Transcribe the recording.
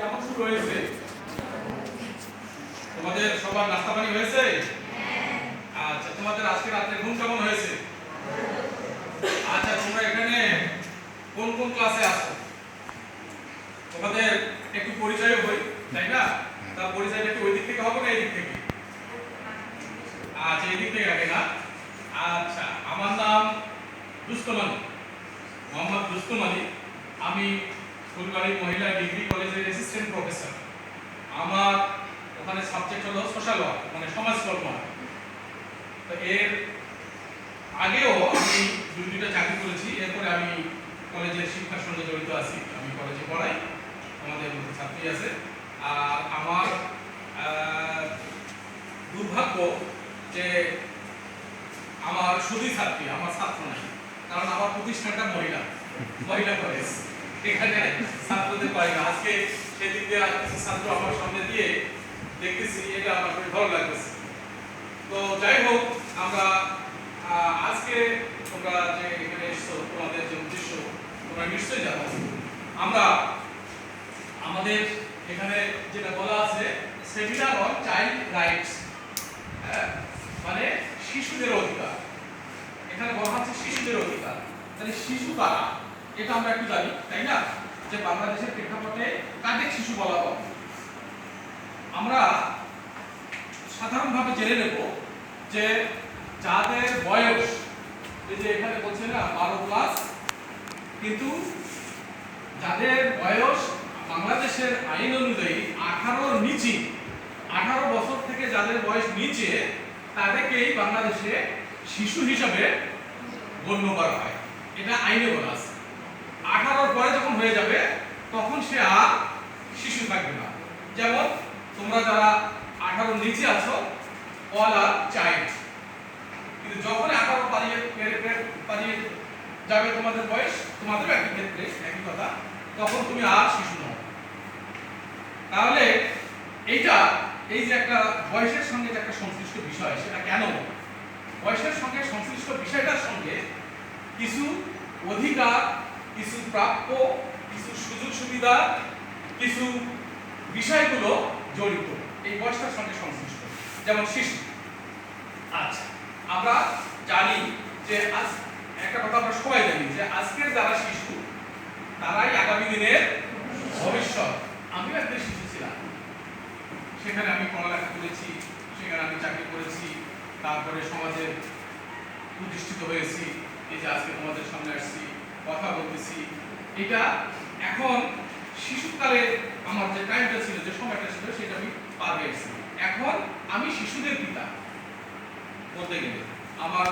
কেমন শুরু হয়েছে? তোমাদের সবার নাস্তা পানি হয়েছে? আচ্ছা তোমাদের আজকে রাত্রে ঘুম কেমন হয়েছে? আচ্ছা তোমরা এখানে কোন কোন ক্লাসে আছো? তোমাদের একটু পরিচয় হই তাই না? তার পরিচয়টা একটু ওই দিক থেকে হবে না এই দিক থেকে? আচ্ছা এই দিক থেকে আগে না? আচ্ছা আমার নাম রুস্তম আলী মোহাম্মদ রুস্তম আলী আমি ফুলবাড়ি মহিলা ডিগ্রি কলেজের অ্যাসিস্ট্যান্ট প্রফেসর আমার ওখানে সাবজেক্ট হলো সোশ্যাল ওয়ার্ক মানে সমাজকর্ম তো এর আগেও আমি দুই দুইটা চাকরি করেছি, এরপরে আমি কলেজের শিক্ষার সঙ্গে জড়িত আছি। আমি কলেজে পড়াই, আমাদের ছাত্রী আছে। আর আমার দুর্ভাগ্য যে আমার শুধুই ছাত্রী, আমার ছাত্র নাই। কারণ আমার প্রতিষ্ঠানটা মহিলা মহিলা কলেজ এখানে ছাত্রদের পাই না। আজকে সেদিক দিয়ে আর ছাত্র আমার সামনে দিয়ে দেখতেছি, এটা আমার খুবই ভালো লাগতেছে। তো যাই হোক, আমরা আজকে তোমরা যে এখানে এসছো, তোমাদের যে উদ্দেশ্য, তোমরা নিশ্চয়ই জানো। আমরা আমাদের এখানে যেটা বলা আছে, সেমিনার অন চাইল্ড রাইটস। মানে শিশুদের অধিকার। এখানে বলা হচ্ছে শিশুদের অধিকার। তাহলে শিশু কারা? এটা আমরা একটু জানি, তাই না? যে বাংলাদেশের প্রেক্ষাপটে কাদের শিশু বলা হয়? আমরা সাধারণভাবে জেনে নেব যে যাদের বয়স, এই যে এখানে বলছে না, বারো প্লাস কিন্তু যাদের বয়স বাংলাদেশের আইন অনুযায়ী আঠারোর নিচে, আঠারো বছর থেকে যাদের বয়স নিচে, তাদেরকেই বাংলাদেশে শিশু হিসাবে গণ্য করা হয়। এটা আইনে বলা আছে। আঠারোর পরে যখন হয়ে যাবে, তখন সে আর শিশু থাকবে না। যেমন তোমরা যারা আঠারোর নিচে আছো অল আর চাইল্ড কিন্তু যখন আঠারো পালিয়ে পারিয়ে যাবে তোমাদের বয়স তোমাদের একই ক্ষেত্রে একই কথা, তখন তুমি আর শিশু নও। তাহলে এইটা, এই যে একটা বয়সের সঙ্গে যে একটা সংশ্লিষ্ট বিষয়, সেটা কেন? বয়সের সঙ্গে সংশ্লিষ্ট বিষয়টার সঙ্গে কিছু অধিকার কিছু প্রাপ্য, কিছু সুযোগ সুবিধা, কিছু বিষয়গুলো জড়িত। এই বয়সটার সঙ্গে সংশ্লিষ্ট। যেমন শিশু। আচ্ছা আমরা জানি যে আজ একটা কথা আমরা সবাই জানি যে আজকের যারা শিশু, তারাই আগামী দিনের ভবিষ্যৎ। আমিও একটা শিশু ছিলাম। সেখানে আমি পড়ালেখা করেছি, সেখানে আমি চাকরি করেছি, তারপরে সমাজে প্রতিষ্ঠিত হয়েছি। এই যে আজকে তোমাদের সামনে আসছি। কথা বলতেছি। এটা এখন শিশুকালে আমার যে টাইমটা ছিল, যে সময়টা ছিল, সেটা আমি পার হয়েছি এখন আমি শিশুদের পিতা বলতে গেলে। আমার